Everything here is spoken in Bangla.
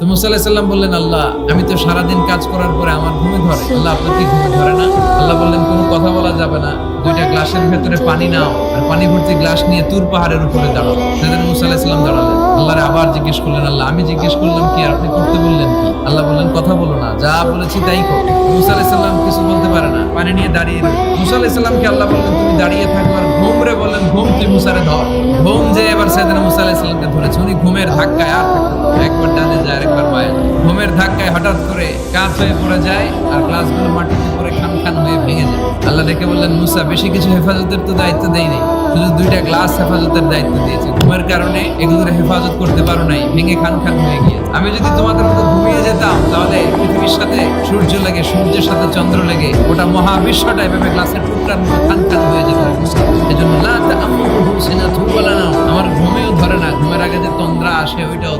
তো মুসা বললেন, আল্লাহ, আমি তো সারাদিন কাজ করার পরে আমার ঘুমে ধরে। আল্লাহ, আপনার কি ঘুমে ধরে না? আল্লাহ বললেন, কোনো কথা বলা যাবে না। দুইটা গ্লাসের ভেতরে পানি নাও আর পানি ভর্তি গ্লাস নিয়ে তুর পাহাড়ের উপরে দাঁড়াও। সেদিন মুসা আলাহিসাল্লাম দাঁড়ালেন। আল্লাহরে আবার জিজ্ঞেস করলেন, আল্লাহ, আমি জিজ্ঞেস করলাম কি? আপনি করতে বললেন কি? আল্লাহ বললেন, কথা বলো না, যা বলেছি তাই কর। মুসা আলাহিসাল্লাম কিছু বলতে পারে না, পানি নিয়ে দাঁড়িয়ে মুসা আলাহিসাল্লামকে আল্লাহ বললেন, তুমি দাঁড়িয়ে থাকো আর ঘুম রে, বললেন, ঘুম ধর। ঘুম যে এবার ধরেছে। উনি ঘুমের ধাক্কায় আর। একবার ডানে যায় আর একবার ঘুমের ধাক্কায় হঠাৎ করে হয়ে পড়ে যায় আর গ্লাসগুলো মাটিতে পড়ে খান খান হয়ে ভেঙে যায়। আল্লাহ বললেন, মুসা, বেশি কিছু হেফাজতের তো দায়িত্ব শুধু দুইটা গ্লাস হেফাজতের দায়িত্ব দিয়েছে। ঘুমের কারণে এগুলোর হেফাজত করতে পারো নাই। ভেঙে খান খান হয়ে আমি যদি তোমাদের মতো ঘুমিয়ে যেতাম, তাহলে পৃথিবীর সাথে সূর্য লেগে, সূর্যের সাথে চন্দ্র লেগে। ওটা মহাবিশ্বটা এভাবে গ্লাসের টুকরার মতো খান খান হয়ে যেত। আসে ওইটাও